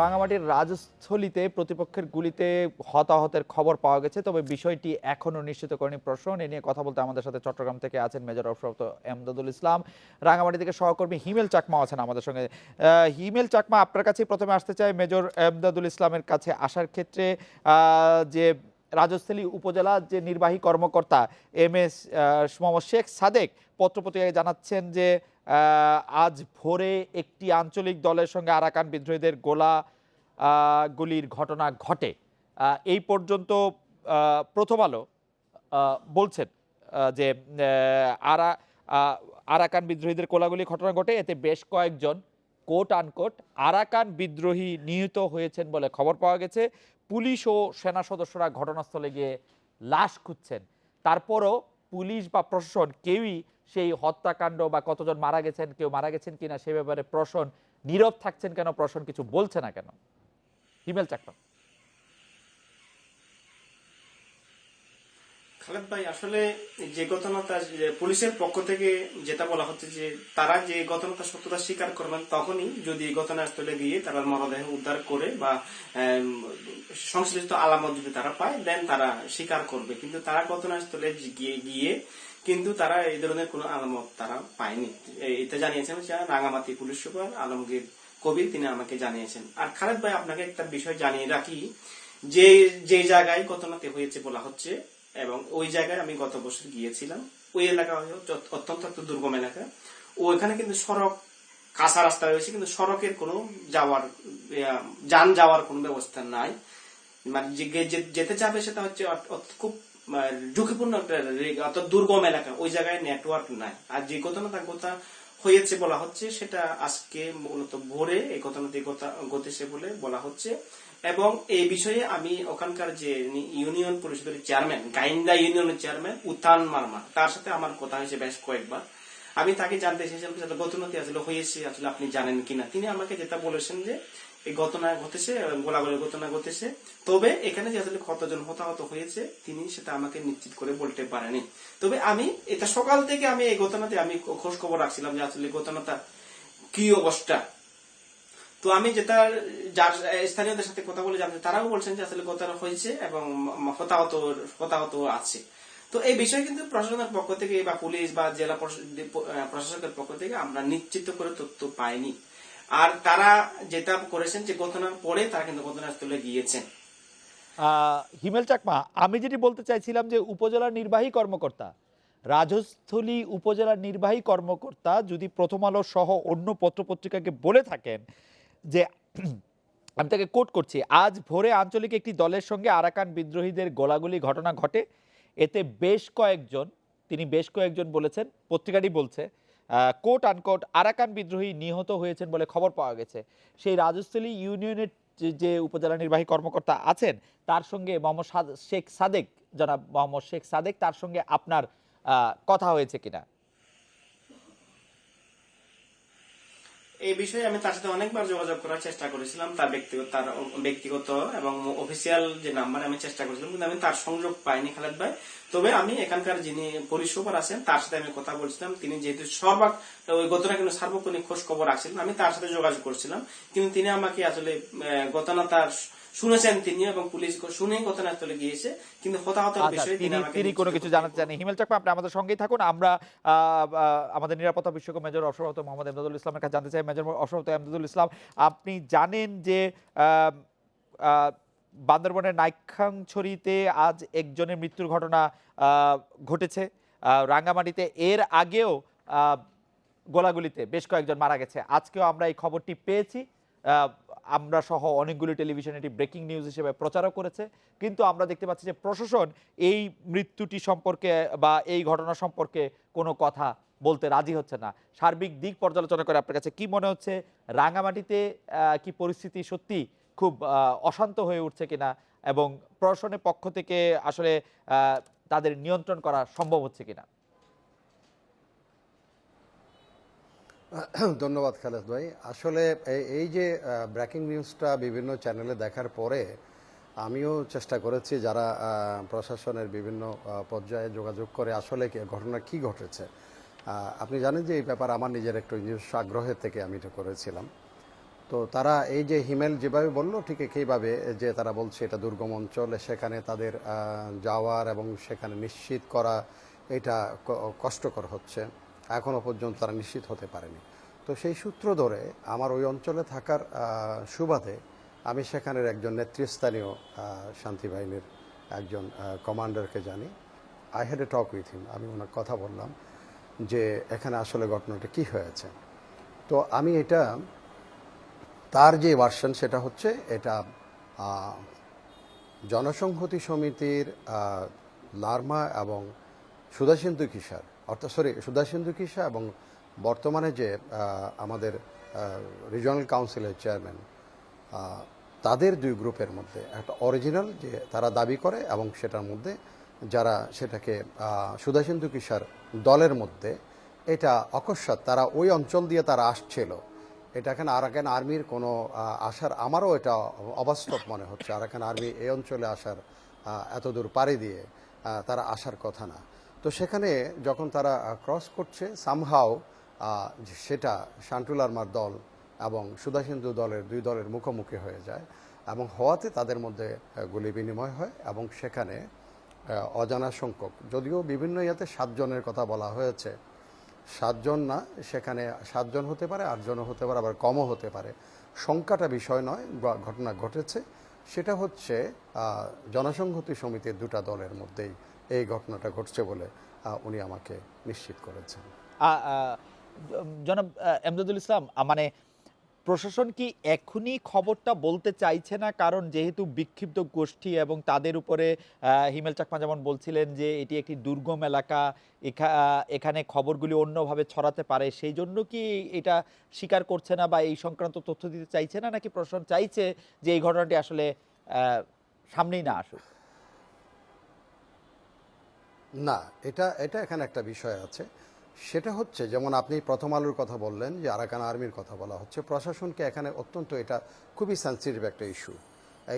রাঙামাটির রাজস্থলীতে প্রতিপক্ষের গুলিতে হতাহতের খবর পাওয়া গেছে, তবে বিষয়টি এখনও নিশ্চিত করেনি প্রশ্ন। এ নিয়ে কথা বলতে আমাদের সাথে চট্টগ্রাম থেকে আছেন মেজর অবসরপ্রাপ্ত এমদাদুল ইসলাম। রাঙামাটি থেকে সহকর্মী হিমেল চাকমা আছেন আমাদের সঙ্গে। হিমেল চাকমা, আপনার কাছে প্রথমে আসতে চাই। মেজর এমদাদুল ইসলামের কাছে আসার ক্ষেত্রে যে রাজস্থলী উপজেলা যে নির্বাহী কর্মকর্তা এম এস মোহাম্মদ শেখ সাদেক পত্রপত্রিকায় জানাচ্ছেন যে আজ ভোরে একটি আঞ্চলিক দলের সঙ্গে আরাকান বিদ্রোহীদের গোলা গুলির ঘটনা ঘটে। এই পর্যন্ত প্রথম আলো বলছেন যে আরা আরাকান বিদ্রোহীদের কোলাগুলি ঘটনা ঘটে। এতে বেশ কয়েকজন কোট আনকোট আরাকান বিদ্রোহী নিহত হয়েছেন বলে খবর পাওয়া গেছে। পুলিশ ও সেনা সদস্যরা ঘটনাস্থলে গিয়ে লাশ খুঁজছেন। তারপরও পুলিশ বা প্রশাসন কেউই সেই হত্যাকাণ্ড বা কতজন মারা গেছেন, কেউ মারা গেছেন কিনা সে ব্যাপারে প্রশাসন নীরব থাকছেন কেন প্রশাসন কিছু বলছে না কেন? হিমেল চাকমা। খালেদ ভাই, আসলে যে ঘটনাটা পুলিশের পক্ষ থেকে যেটা বলা হচ্ছে যে তারা যে ঘটনাটা সত্যতা স্বীকার করবেন তখনই যদি ঘটনাস্থলে গিয়ে তারা মরদেহ উদ্ধার করে বা সংশ্লিষ্ট আলামত যদি তারা পায় দেন তারা স্বীকার করবে। কিন্তু তারা ঘটনাস্থলে গিয়ে কিন্তু তারা এই ধরনের কোনো আলামত তারা পায়নি। এটা জানিয়েছেন রাঙামাটি পুলিশ সুপার আলমগীর কবির, তিনি আমাকে জানিয়েছেন। আর খালেদ ভাই, আপনাকে একটা বিষয় জানিয়ে রাখি। যে যে জায়গায় ঘটনাতে হয়েছে বলা হচ্ছে, এবং ওই জায়গায় আমি গত বছর গিয়েছিলাম, ওই এলাকা অত্যন্ত একটা দুর্গম এলাকা। ওইখানে কিন্তু সড়ক, কাঁচা রাস্তা রয়েছে, কিন্তু সড়কের কোনো যাওয়ার যান যাওয়ার কোনো ব্যবস্থা নাই। মানে যেতে যাবে সেটা হচ্ছে খুব ঝুঁকিপূর্ণ একটা অর্থাৎ দুর্গম এলাকা, ওই জায়গায় নেটওয়ার্ক নাই। আর যে ঘটনা তার কথা হয়েছে বলা হচ্ছে, সেটা আজকে মূলত ভোরে এই ঘটনাটি ঘটা- ঘটেছে বলে বলা হচ্ছে। এবং এই বিষয়ে আমি ওখানকার যে ইউনিয়ন পরিষদের চেয়ারম্যান গাইন্দা ইউনিয়নের চেয়ারম্যান উত্থান মার্মা, তার সাথে আমার কথা হয়েছে বেশ কয়েকবার। আমি তাকে জানতে চেয়েছিলাম যে ঘটনাটি আসলে হয়েছে, আসলে আপনি জানেন কিনা। তিনি আমাকে যেটা বলেছেন যে এই ঘটনা ঘটেছে, গোলাগুলির ঘটনা ঘটেছে, তবে এখানে যে আসলে কতজন হতাহত হয়েছে, তিনি সেটা আমাকে নিশ্চিত করে বলতে পারেনি। তবে আমি এটা সকাল থেকে আমি এই ঘটনাতে আমি খোঁজ খবর রাখছিলাম যে আসলে ঘটনাটা কি অবস্থা। তো আমি যেটা, যার স্থানীয়দের সাথে কথা বলে জানতে তারাও বলছেন যে আসলে ঘটনা হয়েছে এবং হতাহত হতাহত আছে। তো এই বিষয়ে কিন্তু প্রশাসনের পক্ষ থেকে বা পুলিশ বা জেলা প্রশাসকের পক্ষ থেকে আমরা নিশ্চিত করে তথ্য পাইনি। আর তারা যেটা করেছেন যে ঘটনার পরে তারা কিন্তু ঘটনাস্থলে গিয়েছেন। হিমেল চাকমা, আমি যেটি বলতে চাইছিলাম যে উপজেলা নির্বাহী কর্মকর্তা, রাজস্থলী উপজেলার নির্বাহী কর্মকর্তা যদি প্রথম আলো সহ অন্য পত্রপত্রিকাকে বলে থাকেন যে, আমি তাকে কোট করছি, আজ ভোরে আঞ্চলিক একটি দলের সঙ্গে আরাকান বিদ্রোহীদের গোলাগুলি ঘটনা ঘটে এতে বেশ কয়েকজন, তিনি বেশ কয়েকজন বলেছেন, পত্রিকাটি বলছে কোট আনকোট আরাকান বিদ্রোহী নিহত হয়েছেন বলে খবর পাওয়া গেছে। সেই রাজস্থলী ইউনিয়নের যে- উপজেলা নির্বাহী কর্মকর্তা আছেন, তার সঙ্গে মোহাম্মদ শেখ সাদেক, জনাব মোহাম্মদ শেখ সাদেক, তার সঙ্গে আপনার কথা হয়েছে কিনা? এই বিষয়ে আমি তার সাথে অনেকবার যোগাযোগ করার চেষ্টা করেছিলাম, তার ব্যক্তিগত তার ব্যক্তিগত এবং অফিসিয়াল যে নাম্বার আমি চেষ্টা করেছিলাম, কিন্তু আমি তার সংযোগ পাইনি খালেদ ভাই। তবে আমি এখানকার যিনি পুলিশ আছেন, তার সাথে আমি কথা বলছিলাম। তিনি যেহেতু সর্বাক ওই ঘটনা কিন্তু সার্বক্ষণিক খোঁজ খবর রাখছিলেন, আমি তার সাথে যোগাযোগ করছিলাম। কিন্তু তিনি আমাকে আসলে গতনা তার শুনেছেন তিনি এবং পুলিশ শুনে ঘটনাস্থলে গিয়েছে কিন্তু হতাহতের আচ্ছা বিষয়ে তিনি কোনো কিছু জানাতে চাননি। হিমেল চাকমা আপনি আমাদের সঙ্গেই থাকুন। আমরা আমাদের নিরাপত্তা বিশেষজ্ঞ মেজর অসরত মোহাম্মদ এমদাদুল ইসলামের কাছে জানতে চাই। মেজর অসরত এমদাদুল ইসলাম আপনি জানেন যে বান্দরবনের নাইখাংছড়িতে আজ একজনের মৃত্যুর ঘটনা আহ, ঘটেছে। রাঙ্গামাটিতে এর আগেও আহ, গোলাগুলিতে বেশ কয়েকজন মারা গেছে। আজকেও আমরা এই খবরটি পেয়েছি। আহ, আমরা সহ অনেকগুলি টেলিভিশন এটি ব্রেকিং নিউজ হিসেবে প্রচারও করেছে। কিন্তু আমরা দেখতে পাচ্ছি যে প্রশাসন এই মৃত্যুটি সম্পর্কে বা এই ঘটনা সম্পর্কে কোনো কথা বলতে রাজি হচ্ছে না। সার্বিক দিক পর্যালোচনা করে আপনার কাছে কি মনে হচ্ছে? রাঙামাটিতে কি পরিস্থিতি সত্যি খুব অশান্ত হয়ে উঠছে কিনা? এবং প্রশাসনের পক্ষ থেকে আসলে তাদের নিয়ন্ত্রণ করা সম্ভব হচ্ছে কিনা? ধন্যবাদ খালেদ ভাই। আসলে এই- যে ব্রেকিং নিউজটা বিভিন্ন চ্যানেলে দেখার পরে আমিও চেষ্টা করেছি যারা প্রশাসনের বিভিন্ন পর্যায়ে যোগাযোগ করে আসলে ঘটনা কি ঘটেছে। আপনি জানেন যে এই ব্যাপার আমার নিজের একটু নিজস্ব আগ্রহের থেকে আমি এটা করেছিলাম। তো তারা এই যে হিমেল যেভাবে বলল, ঠিক একইভাবে যে তারা বলছে এটা দুর্গম অঞ্চল, সেখানে তাদের যাওয়ার এবং সেখানে নিশ্চিত করা এটা কষ্টকর হচ্ছে। এখনও পর্যন্ত তারা নিশ্চিত হতে পারেনি। তো সেই সূত্র ধরে আমার ওই অঞ্চলে থাকার সুবাদে আমি সেখানের একজন নেতৃস্থানীয় শান্তি বাহিনীর একজন কমান্ডারকে জানি। I had a talk with him আমি ওনার কথা বললাম যে এখানে আসলে ঘটনাটা কি হয়েছে। তো আমি এটা, তার যে ভার্সন সেটা হচ্ছে এটা জনসংহতি সমিতির লার্মা এবং সুধাসিন্ধু কিসার অর্থাৎ সরি সুধাসিন্ধু কিসা এবং বর্তমানে যে আমাদের রিজনাল কাউন্সিলের চেয়ারম্যান তাদের দুই গ্রুপের মধ্যে একটা অরিজিনাল যে তারা দাবি করে এবং সেটার মধ্যে যারা সেটাকে সুধাসিন্ধু কিসার দলের মধ্যে এটা অকস্মাৎ তারা ওই অঞ্চল দিয়ে তারা আসছিল এটা এখানে আরাকান আর্মির কোনো আসার আমারও এটা অবাস্তব মনে হচ্ছে আরাকান আর্মি এই অঞ্চলে আসার আহ, এত দূর পাড়ি দিয়ে তারা আসার কথা না। তো সেখানে যখন তারা ক্রস করছে সামহাও সেটা শান্টুল আর্মার দল এবং সুধাসিন্ধু দলের দুই দলের মুখোমুখি হয়ে যায় এবং হওয়াতে তাদের মধ্যে গুলি বিনিময় হয় এবং সেখানে অজানা সংখ্যক, যদিও বিভিন্ন ইয়াতে সাতজনের কথা বলা হয়েছে, সাতজন না, সেখানে সাতজন হতে পারে, আটজনও হতে পারে, আবার কমও হতে পারে। সংখ্যাটা বিষয় নয় ঘটনা ঘটেছে। সেটা হচ্ছে জনসংহতি সমিতির দুটা দলের মধ্যেই এই ঘটনাটা ঘটছে বলে উনি আমাকে নিশ্চিত করেছেন। জনাব এমদাদুল ইসলাম মানে প্রশাসন কি এখনই খবরটা বলতে চাইছে না? কারণ যেহেতু বিক্ষিপ্ত গোষ্ঠী এবং তাদের উপরে হিমেল চাকমা যেমন বলছিলেন যে, এটি একটি দুর্গম এলাকা, এখা- এখানে খবরগুলি অন্যভাবে ছড়াতে পারে, সেই জন্য কি এটা স্বীকার করছে না বা এই সংক্রান্ত তথ্য দিতে চাইছে না? নাকি প্রশাসন চাইছে যে এই ঘটনাটি আসলে সামনেই না আসুক? না, এটা এটা এখানে একটা বিষয় আছে। সেটা হচ্ছে, যেমন আপনি প্রথম আলোর কথা বললেন যে আরাকান আর্মির কথা বলা হচ্ছে, প্রশাসনকে এখানে অত্যন্ত এটা খুবই সেন্সিটিভ একটা ইস্যু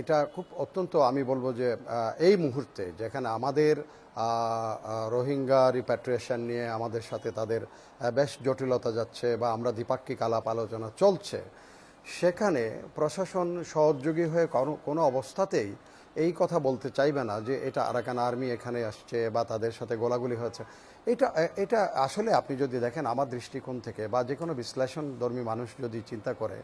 এটা খুব অত্যন্ত আমি বলব যে এই মুহূর্তে যেখানে আমাদের রোহিঙ্গা রিপ্যাট্রিয়েশন নিয়ে আমাদের সাথে তাদের বেশ জটিলতা যাচ্ছে বা আমরা দ্বিপাক্ষিক আলাপ আলোচনা চলছে, সেখানে প্রশাসন সহযোগী হয়ে কোনো অবস্থাতেই এই কথা বলতে চাইবে না যে এটা আরাকান আর্মি এখানে আসছে বা তাদের সাথে গোলাগুলি হয়েছে এটা এটা আসলে আপনি যদি দেখেন আমার দৃষ্টিকোণ থেকে বা যে কোনো বিশ্লেষণ ধর্মী মানুষ যদি চিন্তা করে,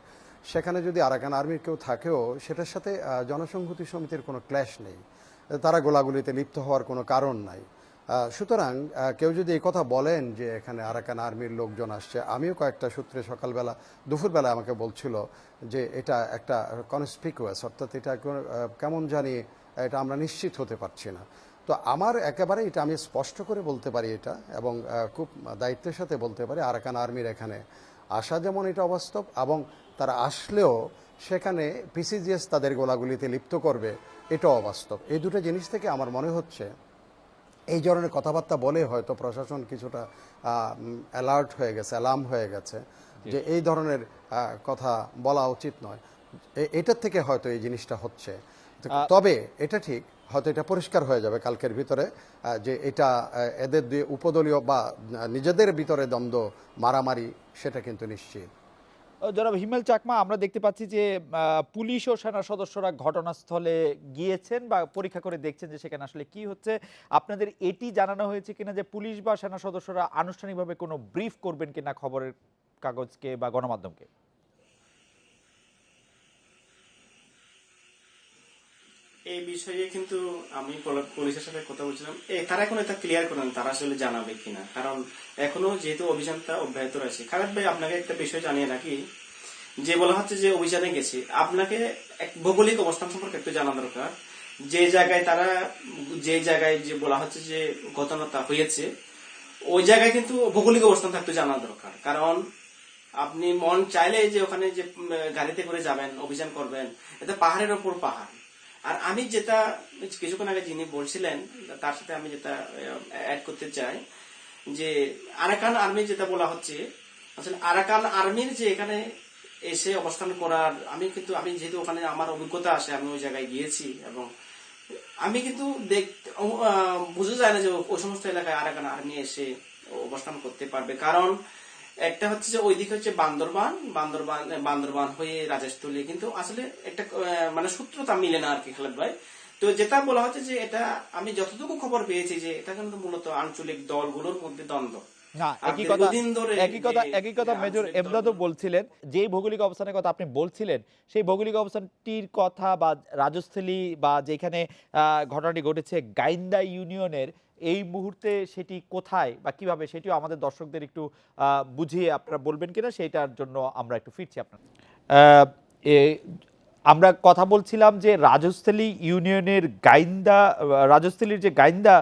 সেখানে যদি আরাকান আর্মির কেউ থাকেও, সেটার সাথে জনসংহতি সমিতির কোনো ক্ল্যাশ নেই। তারা গোলাগুলিতে লিপ্ত হওয়ার কোনো কারণ নাই। সুতরাং কেউ যদি এই কথা বলেন যে এখানে আরাকান আর্মির লোকজন আসছে, আমিও কয়েকটা সূত্রে সকালবেলা, দুপুরবেলা আমাকে বলছিল যে এটা একটা কনস্পিকুয়াস অর্থাৎ এটা কেমন জানি এটা আমরা নিশ্চিত হতে পারছি না। তো আমার একেবারে এটা আমি স্পষ্ট করে বলতে পারি এটা, এবং খুব দায়িত্বের সাথে বলতে পারি আরাকান আর্মির এখানে আসা যেমন এটা অবাস্তব, এবং তারা আসলেও সেখানে পিসিজিএস তাদের গোলাগুলিতে লিপ্ত করবে, এটাও অবাস্তব। এই দুটো জিনিস থেকে আমার মনে হচ্ছে এই ধরনের কথাবার্তা বলে হয়তো প্রশাসন কিছুটা অ্যালার্ট হয়ে গেছে অ্যালার্ম হয়ে গেছে যে এই ধরনের কথা বলা উচিত নয়। এটার থেকে হয়তো এই জিনিসটা হচ্ছে। তবে এটা ঠিক হয়তো এটা পরিষ্কার হয়ে যাবে কালকের ভিতরে যে এটা এদের দিয়ে উপদলীয় বা নিজেদের ভিতরে দ্বন্দ্ব মারামারি সেটা কিন্তু নিশ্চিত। জনাব হিমেল চাকমা, আমরা দেখতে পাচ্ছি যে পুলিশ ও সেনা সদস্যরা ঘটনাস্থলে গিয়েছেন বা পরীক্ষা করে দেখছেন যে সেখানে আসলে কি হচ্ছে। আপনাদের এটি জানানো হয়েছে কিনা যে পুলিশ বা সেনা সদস্যরা আনুষ্ঠানিকভাবে কোনো ব্রিফ করবেন কিনা খবরের কাগজকে বা গণমাধ্যমকে? এই বিষয়ে কিন্তু আমি পুলিশের সাথে কথা বলছিলাম। তারা এখন এটা ক্লিয়ার করেন, তারা আসলে জানাবে কিনা। কারণ এখনও যেহেতু অভিযানটা অব্যাহত রয়েছে। খারাপ ভাই, আপনাকে একটা বিষয় জানিয়ে রাখি। যে বলা হচ্ছে যে অভিযানে গেছে, আপনাকে এক ভৌগোলিক অবস্থান সম্পর্কে একটু জানা দরকার। যে জায়গায় তারা, যে জায়গায় যে বলা হচ্ছে যে ঘটনাটা হয়েছে, ওই জায়গায় কিন্তু ভৌগোলিক অবস্থান থাকতে জানা দরকার। কারণ আপনি মন চাইলে যে ওখানে যে গাড়িতে করে যাবেন, অভিযান করবেন, এটা পাহাড়ের ওপর পাহাড়। আর আমি যেটা কিছুক্ষণ আগে যিনি বলছিলেন, তার সাথে আমি যেটা অ্যাড করতে চাই, যে আরাকান আর্মি যেটা বলা হচ্ছে, আসলে আরাকান আর্মির যে এখানে এসে অবস্থান করার, আমি কিন্তু, আমি যেহেতু ওখানে আমার অভিজ্ঞতা আছে, আমি ওই জায়গায় গিয়েছি এবং আমি কিন্তু দেখতে বোঝা যায় না যে ওই সমস্ত এলাকায় আরাকান আর্মি এসে অবস্থান করতে পারবে। কারণ একটা হচ্ছে যে ওইদিকে হচ্ছে বান্দরবান বান্দরবান বান্দরবান হয়ে রাজেশতলী কিন্তু আসলে একটা মানে সূত্রতা মিলে না আর কি খালেদ ভাই। তো যেটা বলা হচ্ছে যে এটা আমি যতটুকু খবর পেয়েছি যে এটা কিন্তু মূলত আঞ্চলিক দলগুলোর মধ্যে দ্বন্দ্ব। না একই কথা একই কথা একই কথা মেজর এমদাদও বলছিলেন যে ভৌগোলিক অবস্থানের কথা আপনি বলছিলেন সেই ভৌগোলিক অবস্থানটির কথা বা রাজস্থলী বা যেখানে আহ, ঘটনাটি ঘটেছে গাইন্দা ইউনিয়নের এই মুহূর্তে সেটি কোথায় বা কীভাবে সেটিও আমাদের দর্শকদের একটু বুঝিয়ে আপনারা বলবেন কিনা সেটার জন্য আমরা একটু ফিরছি আপনার আমরা কথা বলছিলাম যে রাজস্থলী ইউনিয়নের গাইন্দা রাজস্থলীর যে গাইন্দা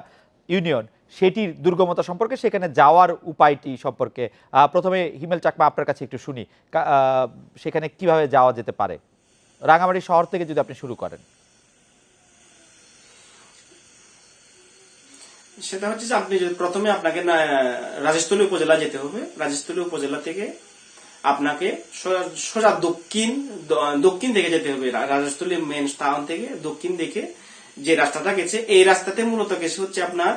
ইউনিয়ন, সেটির দুর্গমতা সম্পর্কে সেখানে যাওয়ার উপায়টি সম্পর্কে প্রথমে হিমেল চাকমা আপনার কাছে একটু শুনি। সেখানে কীভাবে যাওয়া যেতে পারে? রাঙামাটি শহর থেকে যদি আপনি শুরু করেন। সেটা হচ্ছে যে আপনি প্রথমে আপনাকে রাজস্থলী উপজেলা যেতে হবে, রাজস্থলী উপজেলা থেকে আপনাকে সোজা- দক্ষিণ দক্ষিণ থেকে যেতে হবে রাজস্থলী মেন টাউন থেকে দক্ষিণ দিকে যে রাস্তাটা গেছে, এই রাস্তাতে মূলত গেছে হচ্ছে আপনার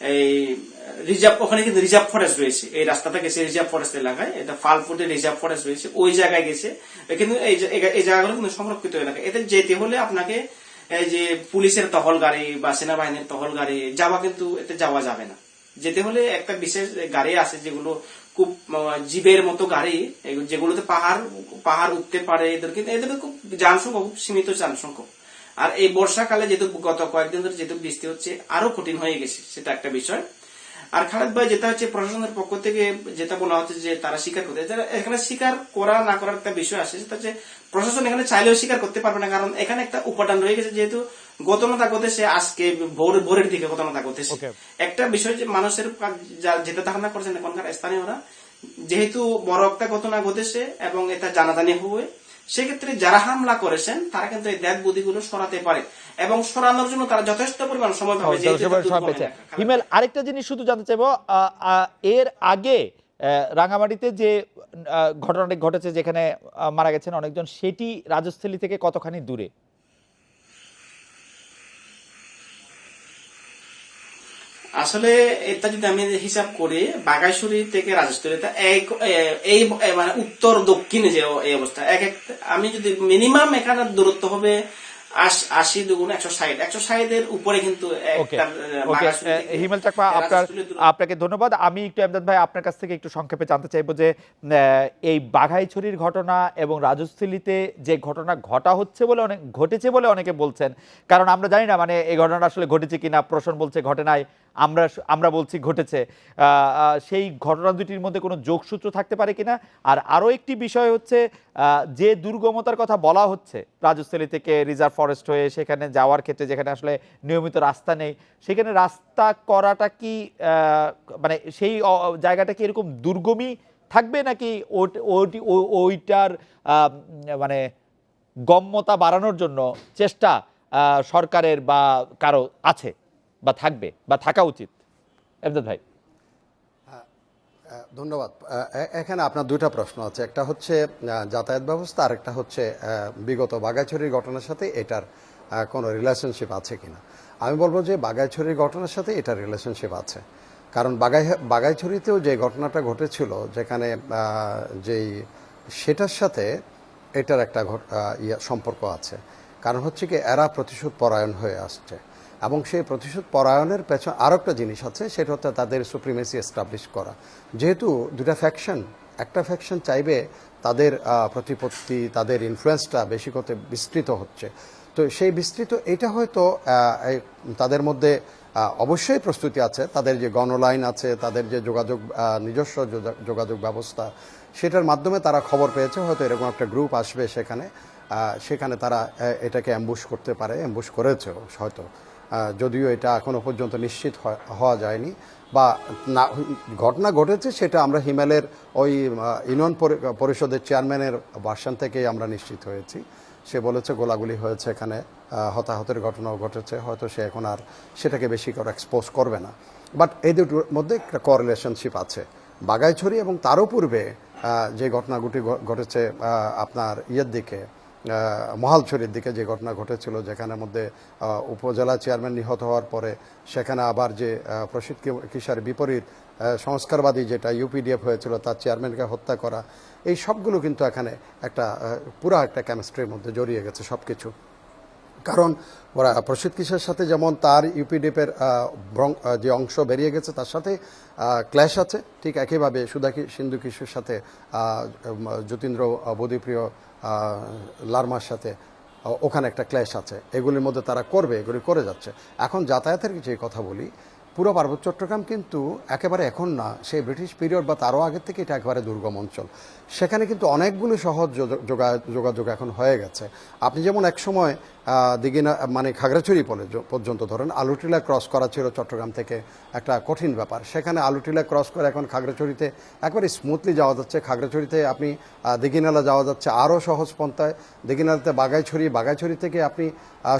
এই রিজার্ভ, ওখানে কিন্তু রিজার্ভ ফরেস্ট রয়েছে, এই রাস্তাটা গেছে রিজার্ভ ফরেস্ট এলাকায়, এটা ফালফুটে রিজার্ভ ফরেস্ট রয়েছে, ওই জায়গায় গেছে, কিন্তু এই জায়গাগুলো কিন্তু সংরক্ষিত এলাকা, এতে যেতে হলে আপনাকে এই যে পুলিশের তহল গাড়ি বা সেনাবাহিনীর তহল গাড়ি যাওয়া কিন্তু এতে যাওয়া যাবে না। যেতে হলে একটা বিশেষ গাড়ি আছে যেগুলো খুব জীবের মতো গাড়ি যেগুলোতে পাহাড় পাহাড় উঠতে পারে এদের কিন্তু এদের খুব জনসংখ্যা খুব সীমিত জনসংখ্যা আর এই বর্ষাকালে যেহেতু গত কয়েকদিন ধরে যেহেতু বৃষ্টি হচ্ছে, আরও কঠিন হয়ে গেছে, সেটা একটা বিষয়। আর খালেদ ভাই যেটা হচ্ছে প্রশাসনের পক্ষ থেকে যেটা বলা হচ্ছে যে তারা স্বীকার করতে যারা এখানে স্বীকার করা না করার একটা বিষয় আছে সেটা হচ্ছে প্রশাসন এখানে চাইলেও স্বীকার করতে পারবে না কারণ এখানে একটা উপাদান রয়ে গেছে যেহেতু ঘটনাটা ঘটেছে আজকে ভোর ভোরের দিকে ঘটনাটা ঘটেছে একটা বিষয় যে মানুষের যেটা ধারণা করছেন এখনকার স্থানীয়রা যেহেতু বড় একটা ঘটনা ঘটেছে এবং এটা জানাজানি হবে সেক্ষেত্রে যারা হামলা করেছেন তারা কিন্তু এই দেখ বুদ্ধিগুলো সরাতে পারে। এবং সরানোর জন্য তারা যথেষ্ট পরিমাণ সময় পাবে। হিমেল আরেকটা জিনিস শুধু জানতে চাইব এর আগে রাঙামাটিতে যে ঘটনাটি ঘটেছে যেখানে মারা গেছেন অনেকজন সেটি রাজস্থলী থেকে কতখানি দূরে আসলে এটা যদি আমি হিসাব করি বাগাইশুরি থেকে রাজস্থলী এক- এই মানে উত্তর দক্ষিণে যে এই অবস্থা এক এক আমি যদি মিনিমাম এখানে দূরত্ব হবে আশ- আশি দুগুণ একশো ষাট। একশো ষাটের উপরে কিন্তু ওকে একটা, আহ, ওকে বাঘাইছড়ি আহ, থেকে হিমেল চাকমা আপনার আপনাকে ধন্যবাদ। আমি একটু এমদাদ ভাই আপনার কাছ থেকে একটু সংক্ষেপে জানতে চাইব যে এই বাঘাইছড়ির ঘটনা এবং রাজস্থলীতে যে ঘটনা ঘটা হচ্ছে বলে অনেক ঘটেছে বলে অনেকে বলছেন। কারণ আমরা জানি না মানে এই ঘটনা আসলে ঘটেছে কিনা প্রশ্ন বলছে ঘটে নাই। আমরা আমরা বলছি ঘটেছে। সেই ঘটনা দুটির মধ্যে কোনো যোগসূত্র থাকতে পারে কিনা? আর আরও একটি বিষয় হচ্ছে যে দুর্গমতার কথা বলা হচ্ছে, রাজস্থলী থেকে রিজার্ভ ফরেস্ট হয়ে সেখানে যাওয়ার ক্ষেত্রে যেখানে আসলে নিয়মিত রাস্তা নেই, সেখানে রাস্তা করাটা কি মানে সেই জায়গাটা কি এরকম দুর্গমই থাকবে নাকি ওট- ওইটার মানে গম্যতা বাড়ানোর জন্য চেষ্টা সরকারের বা কারও আছে? বা থাকবে বা থাকা উচিত। এমদাদ ভাই। ধন্যবাদ। এখানে আপনার দুইটা প্রশ্ন আছে। একটা হচ্ছে যাতায়াত ব্যবস্থা আর একটা হচ্ছে বিগত বাগাইছড়ির ঘটনার সাথে এটার কোনো রিলেশনশিপ আছে কিনা। আমি বলব যে বাগাইছড়ির ঘটনার সাথে এটার রিলেশনশিপ আছে। কারণ বাগাই বাগাইছড়িতেও যে ঘটনাটা ঘটেছিল, যেখানে যেই, সেটার সাথে এটার একটা সম্পর্ক আছে। কারণ হচ্ছে কি, এরা প্রতিশোধ পরায়ণ হয়ে আসছে। এবং সেই প্রতিশোধ পরায়ণের পেছনে আরও একটা জিনিস আছে, সেটা হচ্ছে তাদের সুপ্রিমেসি এস্টাবলিশ করা। যেহেতু দুটা ফ্যাকশন একটা ফ্যাকশন চাইবে তাদের প্রতিপত্তি, তাদের ইনফ্লুয়েন্সটা বেশি করতে বিস্তৃত হচ্ছে। তো সেই বিস্তৃত, এটা হয়তো তাদের মধ্যে অবশ্যই প্রস্তুতি আছে। তাদের যে গণলাইন আছে, তাদের যে যোগাযোগ নিজস্ব যোগাযোগ ব্যবস্থা, সেটার মাধ্যমে তারা খবর পেয়েছে। হয়তো এরকম একটা গ্রুপ আসবে সেখানে সেখানে তারা এটাকে অ্যাম্বুশ করতে পারে অ্যাম্বুশ করেছে হয়তো। যদিও এটা এখনও পর্যন্ত নিশ্চিত হওয়া যায়নি, বা না, ঘটনা ঘটেছে সেটা আমরা হিমালয়ের ওই ইউনিয়ন পরিষদের চেয়ারম্যানের ভার্সান থেকেই আমরা নিশ্চিত হয়েছি। সে বলেছে গোলাগুলি হয়েছে এখানে হতাহতের ঘটনাও ঘটেছে, হয়তো সে এখন আর সেটাকে বেশি করে এক্সপোজ করবে না। বাট এই দুটোর মধ্যে একটা করলেশনশিপ আছে। বাগাইছড়ি এবং তারও পূর্বে যে ঘটনাগুটি ঘটেছে আপনার ইয়ের দিকে মহালছড়ির দিকে যে ঘটনা ঘটেছিল, যেখানে মধ্যে উপজেলা চেয়ারম্যান নিহত হওয়ার পরে সেখানে আবার যে প্রসিদ্ধ কিসার বিপরীত সংস্কারবাদী যেটা ইউপিডিএফ হয়েছিল, তার চেয়ারম্যানকে হত্যা করা, এই সবগুলো কিন্তু এখানে একটা পুরা একটা কেমিস্ট্রির মধ্যে জড়িয়ে গেছে সব কিছু কারণ প্রসিদ্ধ কিসের সাথে যেমন তার ইউপিডিএফের যে অংশ বেরিয়ে গেছে তার সাথে ক্ল্যাশ আছে। ঠিক একইভাবে সুধা সিন্ধু কিশোর সাথে যতীন্দ্র বোধিপ্রিয় লার্মার সাথে ওখানে একটা ক্ল্যাশ আছে। এগুলির মধ্যে তারা করবে, এগুলি করে যাচ্ছে। এখন যাতায়াতের যে কথা বলি পুরো পার্বত্য চট্টগ্রাম কিন্তু একেবারে এখন না, সেই ব্রিটিশ পিরিয়ড বা তারও আগের থেকে এটা একেবারে দুর্গম অঞ্চল। সেখানে কিন্তু অনেকগুলো সহজ যোগ- যোগাযোগ এখন হয়ে গেছে। আপনি যেমন এক সময় দিঘিনা মানে খাগড়াছড়ি পর্যন্ত ধরেন, আলুটিলা ক্রস করা ছিল চট্টগ্রাম থেকে একটা কঠিন ব্যাপার। সেখানে আলুটিলা ক্রস করে এখন খাগড়াছড়িতে একবারে স্মুথলি যাওয়া যাচ্ছে। খাগড়াছড়িতে আপনি দিঘিনালা যাওয়া যাচ্ছে আরও সহজ পন্থায়। দিঘিনালাতে বাগাইছড়ি বাগাইছড়ি থেকে আপনি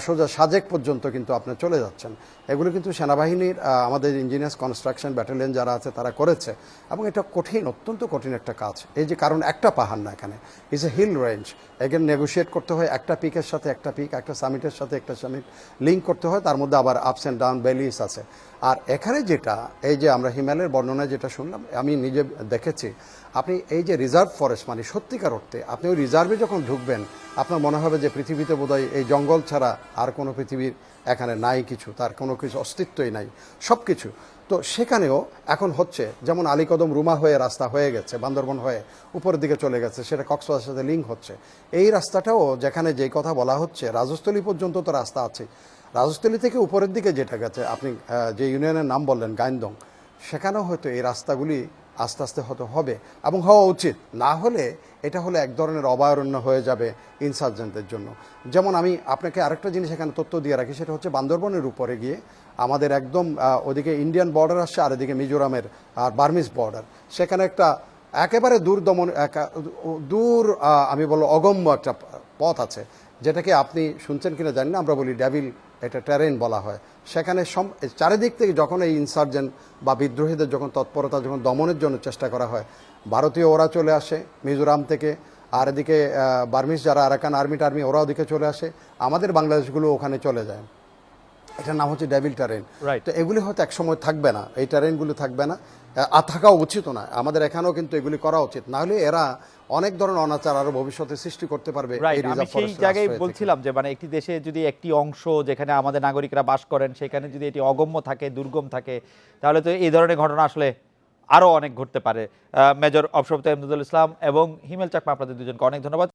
সোজা সাজেক পর্যন্ত কিন্তু আপনি চলে যাচ্ছেন। এগুলো কিন্তু সেনাবাহিনীর আমাদের ইঞ্জিনিয়ার্স কনস্ট্রাকশন ব্যাটালিয়ন যারা আছে তারা করেছে। এবং এটা কঠিন, অত্যন্ত কঠিন একটা কাজ। এই যে কারণ একটা পাহাড় না এখানে। Is a hill range again negotiate করতে হয় একটা পিকের সাথে একটা পিক, একটা সামিটের সাথে একটা সামিট লিঙ্ক করতে হয়, তার মধ্যে আবার আপস অ্যান্ড ডাউন ভ্যালিস আছে। আর এখানে যেটা, এই যে আমরা হিমালয়ের বর্ণনায় যেটা শুনলাম, আমি নিজে দেখেছি, আপনি এই যে রিজার্ভ ফরেস্ট মানে সত্যিকার অর্থে আপনি ওই রিজার্ভে যখন ঢুকবেন, আপনার মনে হবে যে পৃথিবীতে বোধহয় এই জঙ্গল ছাড়া আর কোনো পৃথিবীর এখানে নাই কিছু, তার কোনো কিছু অস্তিত্বই নাই সব কিছু তো সেখানেও এখন হচ্ছে, যেমন আলীকদম রুমা হয়ে রাস্তা হয়ে গেছে, বান্দরবন হয়ে উপরের দিকে চলে গেছে, সেটা কক্সবাজারের সাথে লিঙ্ক হচ্ছে। এই রাস্তাটাও যেখানে যেই কথা বলা হচ্ছে, রাজস্থলী পর্যন্ত তো রাস্তা আছে রাজস্থলী থেকে উপরের দিকে যেটা গেছে, আপনি যে ইউনিয়নের নাম বললেন, গাইন্দং, সেখানেও হয়তো এই রাস্তাগুলি আস্তে আস্তে হয়তো হবে এবং হওয়া উচিত। না হলে এটা হলে এক ধরনের অভয়ারণ্য হয়ে যাবে ইনসার্জেন্টদের জন্য। যেমন আমি আপনাকে আরেকটা জিনিস এখানে তথ্য দিয়ে রাখি, সেটা হচ্ছে বান্দরবনের উপরে গিয়ে আমাদের একদম ওদিকে ইন্ডিয়ান বর্ডার আসছে আর এদিকে মিজোরামের আর বার্মিজ বর্ডার সেখানে একটা একেবারে দূর দমন দূর আমি বলব অগম্য একটা পথ আছে, যেটাকে আপনি শুনছেন কিনা জানি না, আমরা বলি ডেভিল এটা টেরেন বলা হয়। সেখানে সম চারিদিক থেকে যখন এই ইনসার্জেন্ট বা বিদ্রোহীদের যখন তৎপরতা যখন দমনের জন্য চেষ্টা করা হয় ভারতীয় ওরা চলে আসে মিজোরাম থেকে আর এদিকে বার্মিস যারা আরাকান আর্মি টার্মি ওরা ওদিকে চলে আসে। আমাদের বাংলাদেশগুলো ওখানে চলে যায়। এটার নাম হচ্ছে ডেভিল টারেন. তো এগুলি হয়তো একসময় থাকবে না এই টারেনগুলো থাকবে না। আর থাকাও উচিত না আমাদের এখানেও কিন্তু এগুলি করা উচিত। না হলে এরা অনেক ধরনের অনাচার আরও ভবিষ্যতে সৃষ্টি করতে পারবে আমি সেই জায়গায় বলছিলাম যে মানে একটি দেশে যদি একটি অংশ যেখানে আমাদের নাগরিকরা বাস করেন সেখানে যদি এটি অগম্য থাকে দুর্গম থাকে তাহলে তো এই ধরনের ঘটনা আসলে আরও অনেক ঘটতে পারে। মেজর অবসরপ্রাপ্ত আহমদুল ইসলাম এবং হিমেল চাকমা আপনাদের দুজনকে অনেক ধন্যবাদ।